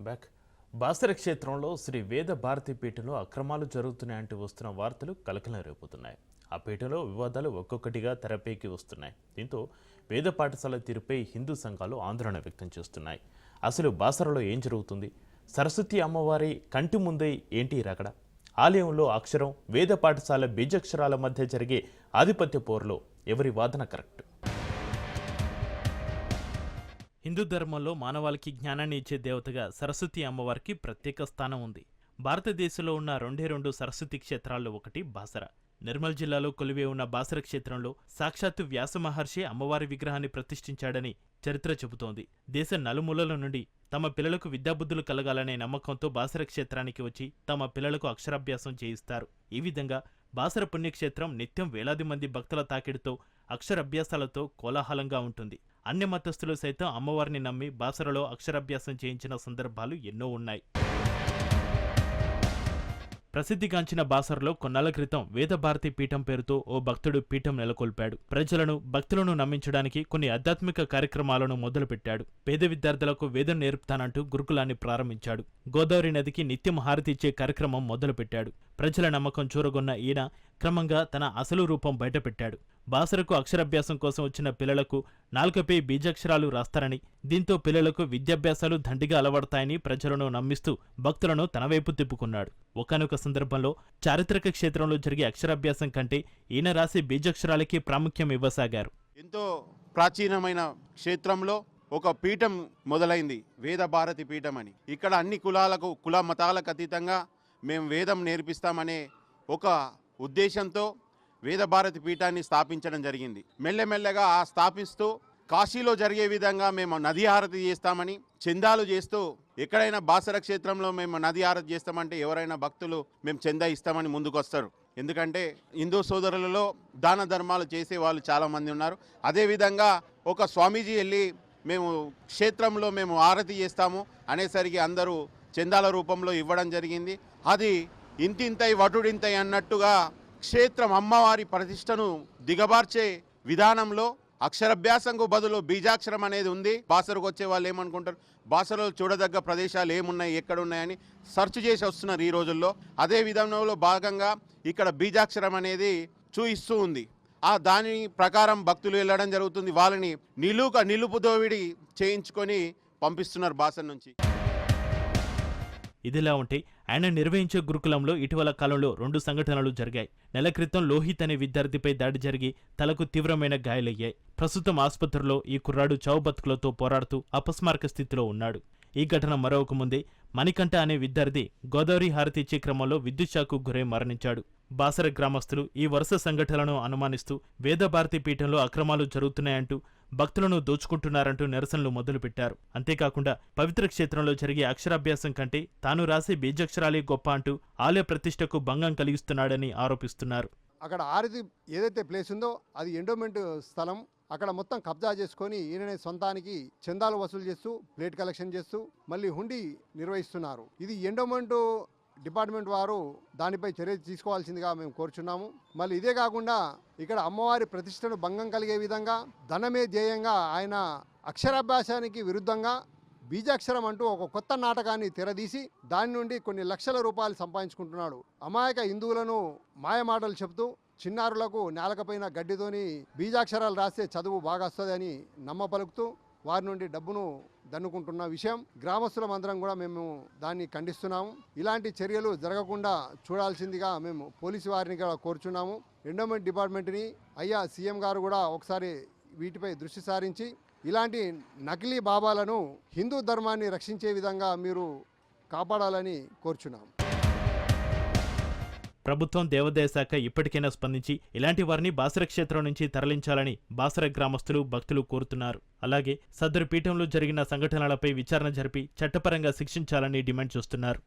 Welcome back Basara క్షేత్రంలో శ్రీ వేద భారతి పీఠంలో అక్రమాలు జరుగుతున్నాయంటూ వస్తున్న వార్తలు కలకలం రేపుతున్నాయి. ఆ పీఠంలో వివాదాలు ఒక్కొక్కటిగా తెరపైకి వస్తున్నాయి. దీంతో వేద పాఠశాల తీరుపై హిందూ సంఘాలు ఆందోళన వ్యక్తం చేస్తున్నాయి. అసలు బాసరలో ఏం జరుగుతుంది? సరస్వతి అమ్మవారి కంటి ముందే ఏంటి రగడ ఆలయంలో అక్షరం వేద పాఠశాల బీజాక్షరాల మధ్య జరిగే ఆధిపత్య పోరులో ఎవరి వాదన కరెక్ట్? హిందూ ధర్మంలో మానవాళికి జ్ఞానాన్ని ఇచ్చే దేవతగా సరస్వతి అమ్మవారికి ప్రత్యేక స్థానం ఉంది. భారతదేశంలో ఉన్న రెండే రెండు సరస్వతి క్షేత్రాల్లో ఒకటి బాసర. నిర్మల్ జిల్లాలో కొలివే ఉన్న బాసర క్షేత్రంలో సాక్షాత్తు వ్యాస మహర్షి అమ్మవారి విగ్రహాన్ని ప్రతిష్ఠించాడని చరిత్ర చెబుతోంది. దేశ నలుమూలల నుండి తమ పిల్లలకు విద్యాబుద్ధులు కలగాలనే నమ్మకంతో బాసర క్షేత్రానికి వచ్చి తమ పిల్లలకు అక్షరాభ్యాసం చేయిస్తారు. ఈ విధంగా బాసర పుణ్యక్షేత్రం నిత్యం వేలాది మంది భక్తుల తాకిడితో అక్షరాభ్యాసాలతో కోలాహలంగా ఉంటుంది. అన్ని మతస్థులు సైతం అమ్మవారిని నమ్మి బాసరలో అక్షరాభ్యాసం చేయించిన సందర్భాలు ఎన్నో ఉన్నాయి. ప్రసిద్ధిగాంచిన బాసరలో కొన్నాళ్ళ క్రితం వేదభారతి పీఠం పేరుతో ఓ భక్తుడు పీఠం నెలకొల్పాడు. ప్రజలను భక్తులను నమ్మించడానికి కొన్ని ఆధ్యాత్మిక కార్యక్రమాలను మొదలుపెట్టాడు. పేద విద్యార్థులకు వేదం నేర్పుతానంటూ గురుకులాన్ని ప్రారంభించాడు. గోదావరి నదికి నిత్యం హారతి ఇచ్చే కార్యక్రమం మొదలుపెట్టాడు. ప్రజల నమ్మకం చూరగొన్న ఈయన క్రమంగా తన అసలు రూపం బయటపెట్టాడు. బాసరకు అక్షరాభ్యాసం కోసం వచ్చిన పిల్లలకు నాలుకపై బీజాక్షరాలు రాస్తారని దీంతో పిల్లలకు విద్యాభ్యాసాలు దండిగా అలవడతాయని ప్రజలను నమ్మిస్తూ భక్తులను తన వైపు తిప్పుకున్నాడు. ఒకనొక సందర్భంలో చారిత్రక క్షేత్రంలో జరిగే అక్షరాభ్యాసం కంటే ఈయన రాసే బీజాక్షరాలకి ప్రాముఖ్యం ఇవ్వసాగారు. ఎంతో ప్రాచీనమైన క్షేత్రంలో ఒక పీఠం మొదలైంది వేద భారతి పీఠం అని. ఇక్కడ అన్ని కులాలకు కుల మతాలకు అతీతంగా మేము వేదం నేర్పిస్తామనే ఒక ఉద్దేశంతో వేదభారతి పీఠాన్ని స్థాపించడం జరిగింది. మెల్లమెల్లగా ఆ స్థాపిస్తూ కాశీలో జరిగే విధంగా మేము నది హారతి చేస్తామని చందాలు చేస్తూ ఎక్కడైనా బాసర క్షేత్రంలో మేము నది హారతి చేస్తామంటే ఎవరైనా భక్తులు మేము చందా ఇస్తామని ముందుకొస్తారు. ఎందుకంటే హిందూ సోదరులలో దాన ధర్మాలు చేసే వాళ్ళు చాలామంది ఉన్నారు. అదేవిధంగా ఒక స్వామీజీ వెళ్ళి మేము క్షేత్రంలో మేము ఆరతి చేస్తాము అనేసరికి అందరూ చందాల రూపంలో ఇవ్వడం జరిగింది. అది ఇంతింతై వటుడింతై అన్నట్టుగా క్షేత్రం అమ్మవారి ప్రతిష్టను దిగబార్చే విధానంలో అక్షరభ్యాసంకు బదులు బీజాక్షరం అనేది ఉంది. బాసరకు వచ్చే వాళ్ళు ఏమనుకుంటారు? బాసరలో చూడదగ్గ ప్రదేశాలు ఏమున్నాయి? ఎక్కడ ఉన్నాయని సెర్చ్ చేసి వస్తున్నారు ఈ రోజుల్లో. అదే విధానంలో భాగంగా ఇక్కడ బీజాక్షరం అనేది చూయిస్తూ ఉంది. ఆ దాని ప్రకారం భక్తులు వెళ్ళడం జరుగుతుంది. వాళ్ళని నిలుక నిలుపుదోవిడి చేయించుకొని పంపిస్తున్నారు బాసర్ నుంచి. ఇదిలా ఉంటే ఆయన నిర్వహించే గురుకులంలో ఇటీవల కాలంలో రెండు సంఘటనలు జరిగాయి. నెల క్రితం లోహిత్ అనే విద్యార్థిపై దాడి జరిగి తలకు తీవ్రమైన గాయాలయ్యాయి. ప్రస్తుతం ఆసుపత్రిలో ఈ కుర్రాడు చావు బతుకులతో పోరాడుతూ అపస్మారక స్థితిలో ఉన్నాడు. ఈ ఘటన మరొక ముందే మణికంఠ అనే విద్యార్థి గోదావరి హారతి ఇచ్చే క్రమంలో విద్యుత్ షాకు గురై మరణించాడు. బాసర గ్రామస్తులు ఈ వరుస సంఘటనలను అనుమానిస్తూ వేదభారతి పీఠంలో అక్రమాలు జరుగుతున్నాయంటూ భక్తులను దోచుకుంటున్నారంటూ నిరసనలు మొదలుపెట్టారు. అంతేకాకుండా పవిత్ర క్షేత్రంలో జరిగే అక్షరాభ్యాసం కంటే తాను రాసే బీజాక్షరాలే గొప్ప అంటూ ఆలయ ప్రతిష్టకు భంగం కలిగిస్తున్నాడని ఆరోపిస్తున్నారు. అక్కడ ఆరిది ఏదైతే ప్లేస్ ఉందో అది ఎండోమెంట్ స్థలం. అక్కడ మొత్తం కబ్జా చేసుకొని ఈయననే సొంతానికి చందాలు వసూలు చేస్తూ ప్లేట్ కలెక్షన్ చేస్తూ మళ్ళీ హుండీ నిర్వహిస్తున్నారు. ఇది ఎండోమెంట్ డిపార్ట్మెంట్ వారు దానిపై చర్య తీసుకోవాల్సిందిగా మేము కోరుచున్నాము. మళ్ళీ ఇదే కాకుండా ఇక్కడ అమ్మవారి ప్రతిష్టను భంగం కలిగే విధంగా ధనమే ధ్యేయంగా ఆయన అక్షరాభ్యాసానికి విరుద్ధంగా బీజాక్షరం అంటూ ఒక కొత్త నాటకాన్ని తెరదీసి దాని నుండి కొన్ని లక్షల రూపాయలు సంపాదించుకుంటున్నాడు. అమాయక హిందువులను మాయమాటలు చెబుతూ చిన్నారులకు నేలకపైన గడ్డితోని బీజాక్షరాలు రాస్తే చదువు బాగా వస్తుందని నమ్మ పలుకుతూ వారి నుండి డబ్బును దన్నుకుంటున్న విషయం. గ్రామస్తులం అందరం కూడా మేము దాన్ని ఖండిస్తున్నాము. ఇలాంటి చర్యలు జరగకుండా చూడాల్సిందిగా మేము పోలీసు వారిని కూడా కోరుచున్నాము. ఎండోమెంట్ డిపార్ట్మెంట్ని అయ్యా సీఎం గారు కూడా ఒకసారి వీటిపై దృష్టి సారించి ఇలాంటి నకిలీ బాబాలను హిందూ ధర్మాన్ని రక్షించే విధంగా మీరు కాపాడాలని కోరుచున్నాం ప్రభుత్వం దేవాదాయ శాఖ ఇప్పటికైనా స్పందించి ఇలాంటి వారిని బాసర క్షేత్రం నుంచి తరలించాలని బాసర గ్రామస్తులు భక్తులు కోరుతున్నారు. అలాగే సదరు పీఠంలో జరిగిన సంఘటనలపై విచారణ జరిపి చట్టపరంగా శిక్షించాలని డిమాండ్ చేస్తున్నారు.